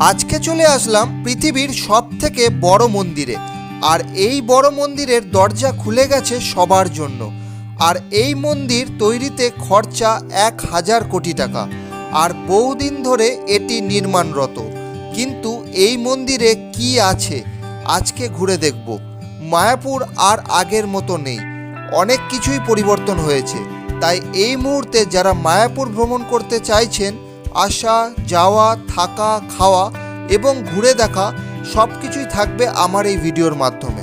আজকে চলে আসলাম পৃথিবীর সব থেকে বড় মন্দিরে। আর এই বড় মন্দিরের দরজা খুলে গেছে সবার জন্য। আর এই মন্দির তৈরিতে খরচা এক হাজার কোটি টাকা। আর বহুদিন ধরে এটি নির্মাণরত। কিন্তু এই মন্দিরে কি আছে, আজকে ঘুরে দেখব। মায়াপুর আর আগের মতো নেই। অনেক কিছুই পরিবর্তন হয়েছে। তাই এই মুহূর্তে যারা মায়াপুর ভ্রমণ করতে চাইছেন আসা, যাওয়া, থাকা, খাওয়া এবং ঘুরে দেখা সব কিছুই থাকবে আমার এই ভিডিওর মাধ্যমে।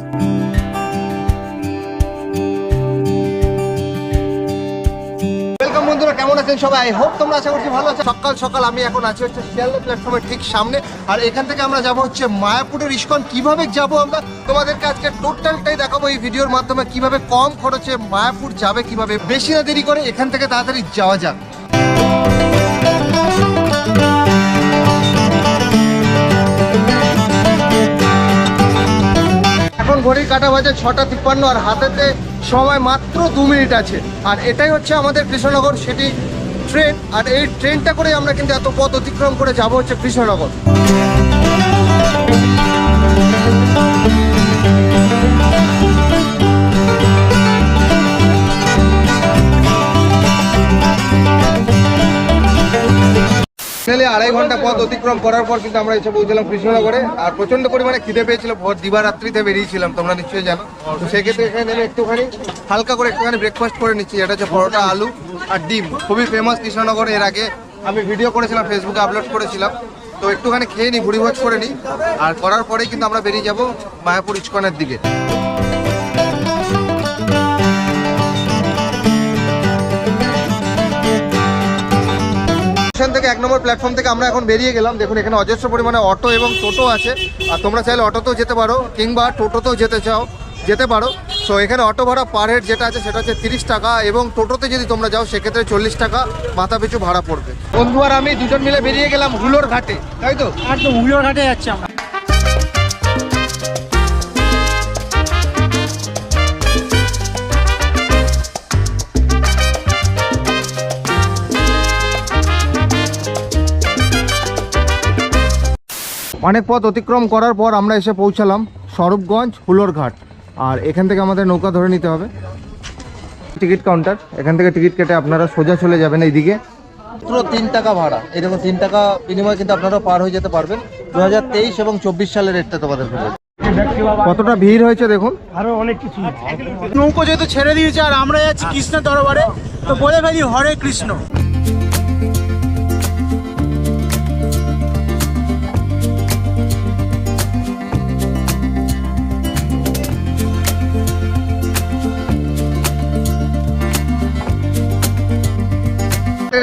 বন্ধুরা, কেমন আছেন সবাই? আই হোপ তোমরা আশা করছি ভালো আছো। সকাল সকাল আমি এখন আছি হচ্ছে শিয়ালদা প্ল্যাটফর্মের ঠিক সামনে। আর এখান থেকে আমরা যাব হচ্ছে মায়াপুরের ইস্কন। কীভাবে যাব আমরা? তোমাদেরকে আজকে টোটালটাই দেখাবো এই ভিডিওর মাধ্যমে। কীভাবে কম খরচে মায়াপুর যাবে, কীভাবে? বেশি না দেরি করে এখান থেকে তাড়াতাড়ি যাওয়া যাক। এখন ঘড়ির কাটা বাজে ছটা তিপ্পান্ন আর হাতেতে সময় মাত্র দু মিনিট আছে। আর এটাই হচ্ছে আমাদের কৃষ্ণনগর সেটি ট্রেন আর এই ট্রেনটা করে আমরা কিন্তু এত পথ অতিক্রম করে যাব হচ্ছে কৃষ্ণনগর। ফাইনালি আড়াই ঘণ্টা পথ অতিক্রম করার পর কিন্তু আমরা এসে পৌঁছলাম কৃষ্ণনগরে। আর প্রচণ্ড পরিমাণে খিদে পেয়েছিল, ভোর দিবারাত্রিতে বেরিয়েছিলাম, তোমরা নিশ্চয়ই জানো। তো সেক্ষেত্রে এখানে একটুখানি হালকা করে একটুখানি ব্রেকফাস্ট করে নিচ্ছি এটা হচ্ছে পরোটা, আলু আর ডিম। খুবই ফেমাস কৃষ্ণনগর এর আগে। আমি ভিডিও করেছিলাম ফেসবুকে আপলোড করেছিলাম। তো একটুখানি খেয়ে নিই ভুড়ি ভোজ করে নিই আর করার পরেই কিন্তু আমরা বেরিয়ে যাব মায়াপুর ইস্কনের দিকে। স্টেশন থেকে এক নম্বর প্ল্যাটফর্ম থেকে আমরা এখন বেরিয়ে গেলাম। দেখুন, এখানে অজস্র পরিমাণে অটো এবং টোটো আছে। আর তোমরা চাইলে অটোতেও যেতে পারো কিংবা টোটোতেও যেতে চাও, যেতে পারো। সো এখানে অটো ভাড়া পার হেড যেটা আছে, সেটা হচ্ছে তিরিশ টাকা এবং টোটোতে যদি তোমরা যাও, সেক্ষেত্রে চল্লিশ টাকা মাথা পিছু ভাড়া পড়বে। বন্ধু আর আমি দুজন মিলে বেরিয়ে গেলাম হুলোর ঘাটে, তাই তো? একদম হুলোর ঘাটে যাচ্ছি অনেক পথ অতিক্রম করার পর আমরা এসে পৌঁছালাম স্বরূপগঞ্জ হুলোর ঘাট আর এখান থেকে আমাদের নৌকা ধরে নিতে হবে। টিকিট কাউন্টার এখান থেকে টিকিট কেটে আপনারা সোজা চলে যাবেন এইদিকে। মাত্র তিন টাকা ভাড়া। এরকম তিন টাকা বিনিময়ে কিন্তু আপনারা পার হয়ে যেতে পারবেন। দু হাজার তেইশ এবং চব্বিশ সালের রেটটা তোমাদের কতটা ভিড় হয়েছে দেখুন? আরও অনেক কিছু নৌকো যেহেতু ছেড়ে দিয়েছে আর আমরা যাচ্ছি কৃষ্ণের দরবারে তো বলে ফেলি হরে কৃষ্ণ।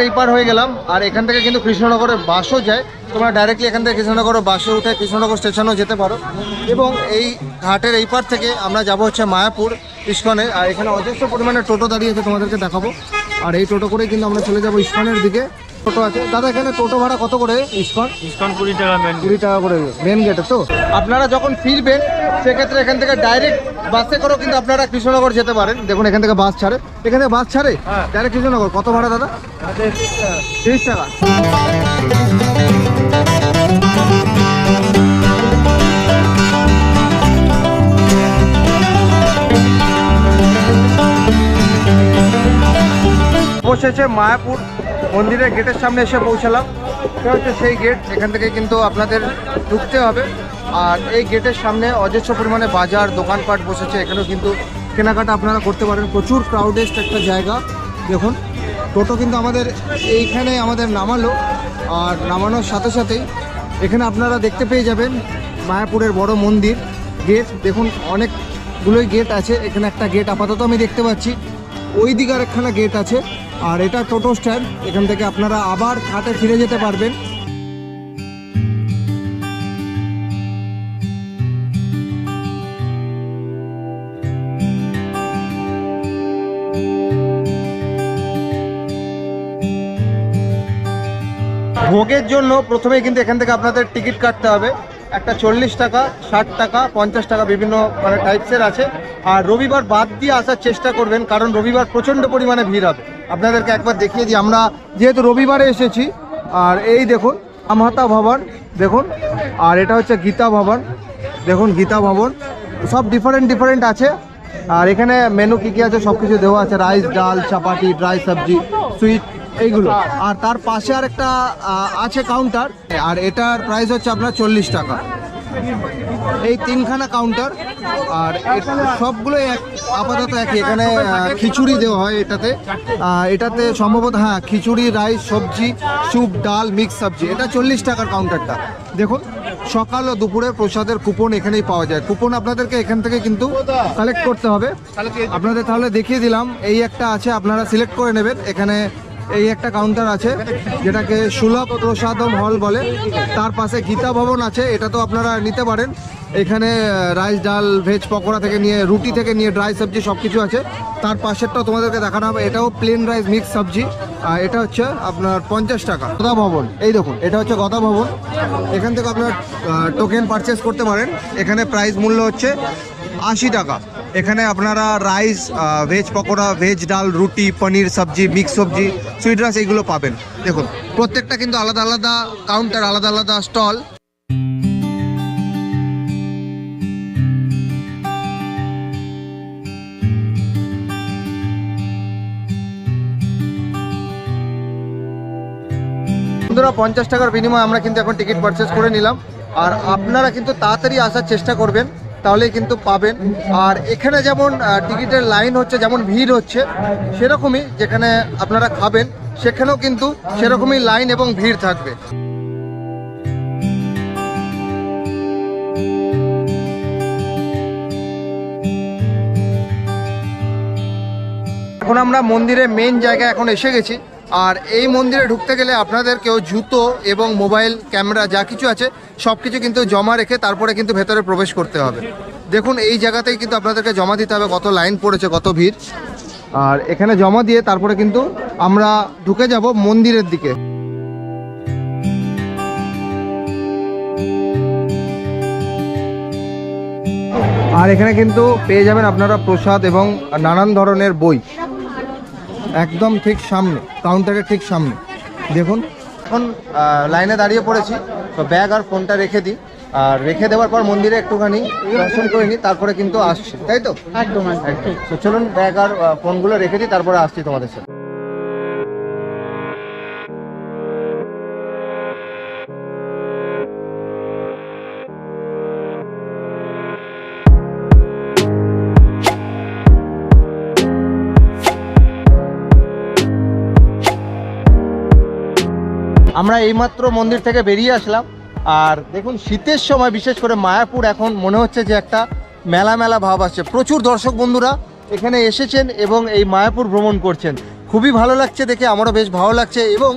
এই পার হয়ে গেলাম। আর এখান থেকে কিন্তু কৃষ্ণনগরের বাসও যায়। তোমরা ডাইরেক্টলি এখান থেকে কৃষ্ণনগরের বাসে উঠে কৃষ্ণনগর স্টেশনও যেতে পারো। এবং এই ঘাটের এই পার থেকে আমরা যাব হচ্ছে মায়াপুর ইস্কনে আর এখানে অজস্র পরিমাণে টোটো দাঁড়িয়ে আছে তোমাদেরকে দেখাবো। আর এই টোটো করেই কিন্তু আমরা চলে যাব ইস্কনের দিকে। টোটো আছে। দাদা এখানে টোটো ভাড়া কত করে? ইস্কন। ইস্কন কুড়ি টাকা মেন কুড়ি টাকা করে মেন গেটে তো? আপনারা যখন ফিরবেন সেক্ষেত্রে এখান থেকে ডাইরেক্ট বাসে করেও কিন্তু আপনারা কৃষ্ণনগর যেতে পারেন। দেখুন এখান থেকে বাস ছাড়ে। এখান থেকে বাস ছাড়ে? হ্যাঁ। ডাইরেক্ট কৃষ্ণনগর কত ভাড়া দাদা? তিরিশ টাকা। অবশেষে মায়াপুর মন্দিরের গেটের সামনে এসে পৌঁছালাম। এটা হচ্ছে সেই গেট, এখান থেকে কিন্তু আপনাদের ঢুকতে হবে। আর এই গেটের সামনে অজস্র পরিমাণে বাজার, দোকানপাট বসেছে। এখানেও কিন্তু কেনাকাটা আপনারা করতে পারেন। প্রচুর ক্রাউডেস্ট একটা জায়গা, দেখুন। টোটো কিন্তু আমাদের এইখানে আমাদের নামালো। আর নামানোর সাথে সাথেই এখানে আপনারা দেখতে পেয়ে যাবেন মায়াপুরের বড় মন্দির গেট। দেখুন, অনেকগুলোই গেট আছে। এখানে একটা গেট আপাতত আমি দেখতে পাচ্ছি। ওই দিকে আরেকখানা গেট আছে। আর এটা টোটো স্ট্যান্ড। এখান থেকে আপনারা আবার ঘাটে ফিরে যেতে পারবেন। ভোগের জন্য প্রথমেই কিন্তু এখান থেকে আপনাদের টিকিট কাটতে হবে। একটা চল্লিশ টাকা, ষাট টাকা, পঞ্চাশ টাকা বিভিন্ন মানে টাইপসের আছে। আর রবিবার বাদ দিয়ে আসার চেষ্টা করবেন, কারণ রবিবার প্রচণ্ড পরিমাণে ভিড় হবে। আপনাদেরকে একবার দেখিয়ে দিই, আমরা যেহেতু রবিবারে এসেছি, আর এই দেখুন আমহাতা ভবন, দেখুন, আর এটা হচ্ছে গীতা ভবন, দেখুন, গীতা ভবন, সব ডিফারেন্ট ডিফারেন্ট আছে। আর এখানে মেনু কী কী আছে? সব কিছু দেওয়া আছে রাইস ডাল চাপাটি ড্রাই সবজি সুইট এইগুলো। আর তার পাশে আর একটা আছে কাউন্টার আর এটার প্রাইস হচ্ছে আপনার চল্লিশ টাকা। এই তিনখানা কাউন্টার আর সবগুলো এক, আপাতত একই। এখানে খিচুড়ি দেওয়া হয় এটাতে। এটাতে সম্ভবত হ্যাঁ খিচুড়ি, রাইস, সবজি, স্যুপ, ডাল মিক্স সবজি। এটা চল্লিশ টাকার কাউন্টারটা দেখুন, সকাল ও দুপুরে প্রসাদের কুপন এখানেই পাওয়া যায়। কুপন আপনাদেরকে এখান থেকে কিন্তু কালেক্ট করতে হবে। আপনাদের তাহলে দেখিয়ে দিলাম। এই একটা আছে, আপনারা সিলেক্ট করে নেবেন। এখানে এই একটা কাউন্টার আছে, যেটাকে সুলভ প্রসাদম হল বলে। তার পাশে গীতা ভবন আছে, এটা তো আপনারা নিতে পারেন। এখানে রাইস ডাল ভেজ পকোড়া থেকে নিয়ে, রুটি থেকে নিয়ে ড্রাই সবজি সব কিছু আছে। তার পাশেরটাও তোমাদেরকে দেখানো হবে, এটাও প্লেন রাইস মিক্স সবজি। আর এটা হচ্ছে আপনার পঞ্চাশ টাকা। গদা ভবন, এই দেখুন, এটা হচ্ছে গদা ভবন। এখান থেকে আপনার টোকেন পারচেস করতে পারেন। এখানে প্রাইস মূল্য হচ্ছে আশি টাকা। এখানে আপনারা রাইস ভেজ পকোড়া ভেজ ডাল, রুটি, পনির সবজি মিক্স সবজি সুইট রাইস এইগুলো পাবেন। দেখুন, প্রত্যেকটা কিন্তু আলাদা আলাদা কাউন্টার আলাদা আলাদা স্টল বন্ধুরা, পঞ্চাশ টাকার বিনিময়ে আমরা কিন্তু এখন টিকিট পারচেস করে নিলাম। আর আপনারা কিন্তু তাড়াতাড়ি আসার চেষ্টা করবেন, তাহলেই কিন্তু পাবেন। আর এখানে যেমন টিকিটের লাইন হচ্ছে, যেমন ভিড় হচ্ছে, সেরকমই যেখানে আপনারা খাবেন, সেখানেও কিন্তু সেরকমই লাইন এবং ভিড় থাকবে। এখন আমরা মন্দিরের মেন জায়গায় এখন এসে গেছি। আর এই মন্দিরে ঢুকতে গেলে আপনাদেরকেও জুতো এবং মোবাইল, ক্যামেরা যা কিছু আছে সব কিছু কিন্তু জমা রেখে তারপরে কিন্তু ভেতরে প্রবেশ করতে হবে। দেখুন, এই জায়গাতেই কিন্তু আপনাদেরকে জমা দিতে হবে কত লাইন পড়েছে, কত ভিড়। আর এখানে জমা দিয়ে তারপরে কিন্তু আমরা ঢুকে যাব মন্দিরের দিকে। আর এখানে কিন্তু পেয়ে যাবেন আপনারা প্রসাদ এবং নানান ধরনের বই। একদম ঠিক সামনে কাউন্টারের ঠিক সামনে। দেখুন এখন লাইনে দাঁড়িয়ে পড়েছি তো ব্যাগ আর ফোনটা রেখে দিই। আর রেখে দেওয়ার পর মন্দিরে একটুখানি দর্শন করে নিই তারপরে কিন্তু আসছি তাই তো? একদম একদম তো চলুন ব্যাগ আর ফোনগুলো রেখে দিই তারপরে আসছি তোমাদের সাথে। আমরা এইমাত্র মন্দির থেকে বেরিয়ে আসলাম। আর দেখুন, শীতের সময়, বিশেষ করে মায়াপুর, এখন মনে হচ্ছে যে একটা মেলা মেলা ভাব আসছে। প্রচুর দর্শক বন্ধুরা এখানে এসেছেন এবং এই মায়াপুর ভ্রমণ করছেন। খুবই ভালো লাগছে দেখে, আমারও বেশ ভালো লাগছে এবং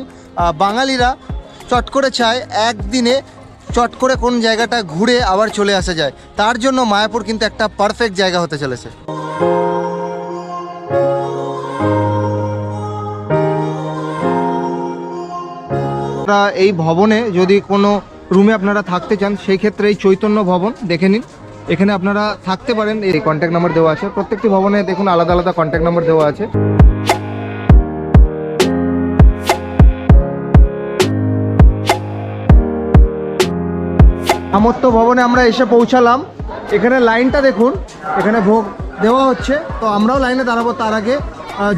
বাঙালিরা চট করে চায় একদিনে চট করে কোন জায়গাটা ঘুরে আবার চলে আসা যায়। তার জন্য মায়াপুর কিন্তু একটা পারফেক্ট জায়গা হতে চলেছে। আপনারা এই ভবনে যদি কোনো রুমে আপনারা থাকতে চান সেই ক্ষেত্রে এই চৈতন্য ভবন দেখে নিন। এখানে আপনারা থাকতে পারেন। এই কন্ট্যাক্ট নাম্বার দেওয়া আছে। প্রত্যেকটি ভবনে দেখুন, আলাদা আলাদা কন্ট্যাক্ট নাম্বার দেওয়া আছে। সামর্থ্য ভবনে আমরা এসে পৌঁছালাম। এখানে লাইনটা দেখুন, এখানে ভোগ দেওয়া হচ্ছে। তো আমরাও লাইনে দাঁড়াবো। তার আগে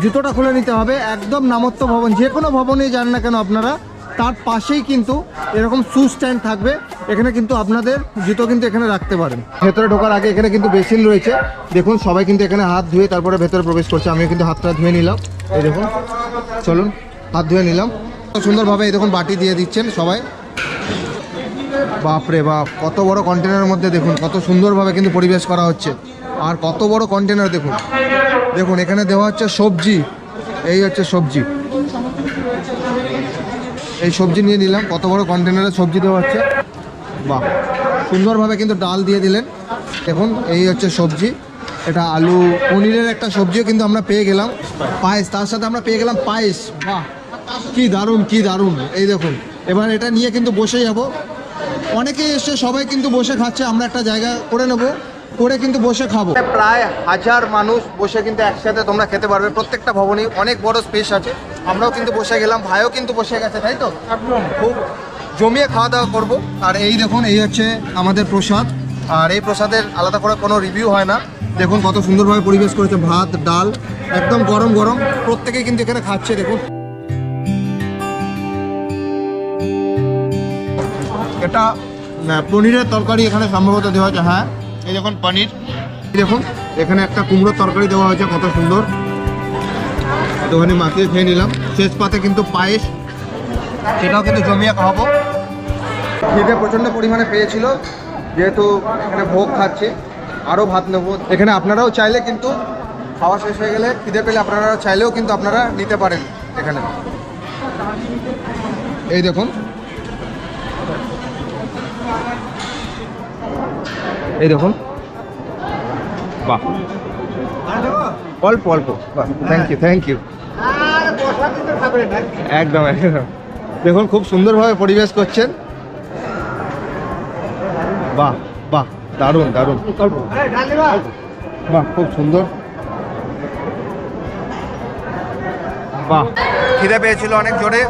জুতোটা খুলে নিতে হবে। একদম নামত্ব ভবন। যে কোনো ভবনেই যান না কেন আপনারা। তার পাশেই কিন্তু এরকম শু স্ট্যান্ড থাকবে। এখানে কিন্তু আপনাদের জুতো কিন্তু এখানে রাখতে পারেন। ভেতরে ঢোকার আগে এখানে কিন্তু বেসিন রয়েছে। দেখুন, সবাই কিন্তু এখানে হাত ধুয়ে তারপরে ভেতরে প্রবেশ করছে। আমিও কিন্তু হাতটা ধুয়ে নিলাম। এই দেখুন, চলুন, হাত ধুয়ে নিলাম। সুন্দরভাবে এই দেখুন বাটি দিয়ে দিচ্ছেন সবাই। বাপরে বাপ, কত বড় কন্টেনারের মধ্যে দেখুন, কত সুন্দরভাবে কিন্তু পরিবেশ করা হচ্ছে। আর কত বড় কন্টেনার দেখুন। দেখুন, এখানে দেওয়া হচ্ছে সবজি। এই হচ্ছে সবজি। এই সবজি নিয়ে নিলাম। কত বড় কন্টেনারে সবজি দেওয়া হচ্ছে। বাহ, সুন্দরভাবে কিন্তু ডাল দিয়ে দিলেন। দেখুন, এই হচ্ছে সবজি। এটা আলু পনিরের একটা সবজিও কিন্তু আমরা পেয়ে গেলাম। পায়েস, তার সাথে আমরা পেয়ে গেলাম পায়েস। বাহ, কি দারুণ কি দারুণ। এই দেখুন, এবার এটা নিয়ে কিন্তু বসে যাব অনেকে এসে সবাই কিন্তু বসে খাচ্ছে, আমরা একটা জায়গা করে নেব। করে কিন্তু বসে খাব। প্রায় হাজার মানুষ বসে কিন্তু একসাথে তোমরা খেতে পারবে। প্রত্যেকটা ভবনই অনেক বড় স্পেস আছে। আমরাও কিন্তু বসে গেলাম ভাইও কিন্তু বসে গেছে তাই তো? খুব জমিয়ে খাওয়া দাওয়া করব। আর এই দেখুন এই হচ্ছে আমাদের প্রসাদ। আর এই প্রসাদের আলাদা করে কোনো রিভিউ হয় না। দেখুন কত সুন্দরভাবে পরিবেশ করেছে ভাত ডাল একদম গরম গরম। প্রত্যেকেই কিন্তু এখানে খাচ্ছে দেখুন। এটা পনিরের তরকারি এখানে সম্ভবত দেওয়া হয়েছে হ্যাঁ। এই দেখুন পনির। দেখুন, এখানে একটা কুমড়োর তরকারি দেওয়া হয়েছে, কত সুন্দর। দোকানে মাখিয়ে খেয়ে নিলাম। শেষ পাতে কিন্তু পায়েস। সেটাও কিন্তু জমিয়ে খাওয়াবো। খিদে প্রচণ্ড পরিমাণে পেয়েছিল, যেহেতু এখানে ভোগ খাচ্ছে, আরও ভাত নেব। এখানে আপনারাও চাইলে কিন্তু খাওয়া শেষ হয়ে গেলে খিদে পেলে আপনারা চাইলেও কিন্তু আপনারা নিতে পারেন এখানে। এই দেখুন এই দেখুন। বাহ। অল্প অল্প। থ্যাংক ইউ থ্যাংক ইউ একদম একদম। দেখুন, খুব সুন্দরভাবে পরিবেশ করছেন। বাহ বাহ, দারুণ দারুণ। বাহ, খুব সুন্দর। বাহ। খিদে পেয়েছিল অনেক জোরে।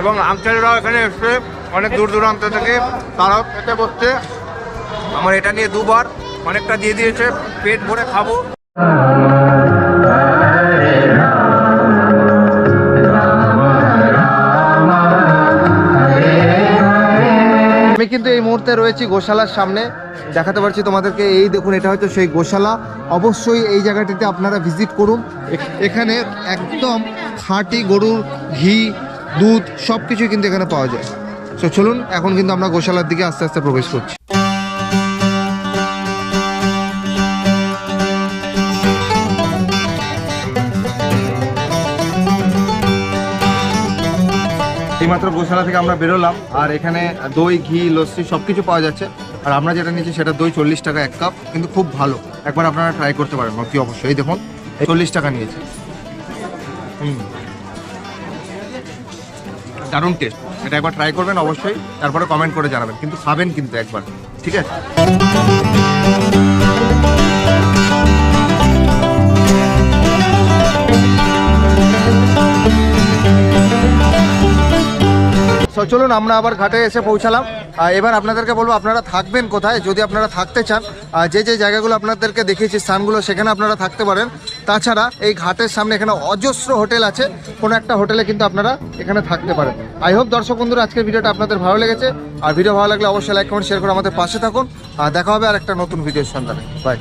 এবং আমচারিরাও এখানে এসছে অনেক দূর দূরান্ত থেকে তারাও খেতে বসছে। আমার এটা নিয়ে দুবার অনেকটা দিয়ে দিয়েছে, পেট ভরে খাব। আমি কিন্তু এই মুহূর্তে রয়েছি গোশালার সামনে। দেখাতে পারছি তোমাদেরকে, এই দেখুন, এটা হয়তো সেই গোশালা। অবশ্যই এই জায়গাটিতে আপনারা ভিজিট করুন। এখানে একদম খাঁটি গরুর ঘি, দুধ সব কিছুই কিন্তু এখানে পাওয়া যায়। তো চলুন, এখন কিন্তু আমরা গোশালার দিকে আস্তে আস্তে প্রবেশ করছি। এইমাত্র গোশালা থেকে আমরা বেরোলাম, আর এখানে দই, ঘি, লস্যি সব কিছু পাওয়া যাচ্ছে। আর আমরা যেটা নিচ্ছি সেটা দই চল্লিশ টাকা এক কাপ, কিন্তু খুব ভালো। একবার আপনারা ট্রাই করতে পারেন, অতি অবশ্যই। দেখুন, চল্লিশ টাকা নিয়েছে। হুম। দারুণ টেস্ট এটা একবার ট্রাই করবেন অবশ্যই, তারপরে কমেন্ট করে জানাবেন, কিন্তু খাবেন কিন্তু একবার, ঠিক আছে? তো চলুন, আমরা আবার ঘাটে এসে পৌঁছালাম। এবার আপনাদেরকে বলব, আপনারা থাকবেন কোথায়? যদি আপনারা থাকতে চান যে যে জায়গাগুলো আপনাদেরকে দেখিয়েছি, স্থানগুলো, সেখানে আপনারা থাকতে পারেন। তাছাড়া এই ঘাটের সামনে এখানে অজস্র হোটেল আছে। কোনো একটা হোটেলে কিন্তু আপনারা এখানে থাকতে পারেন। আই হোপ দর্শক বন্ধুরা, আজকের ভিডিওটা আপনাদের ভালো লেগেছে। আর ভিডিও ভালো লাগলে অবশ্যই লাইক, কমেন্ট শেয়ার করে আমাদের পাশে থাকুন। আর দেখা হবে আর একটা নতুন ভিডিওর সন্ধানে। বাই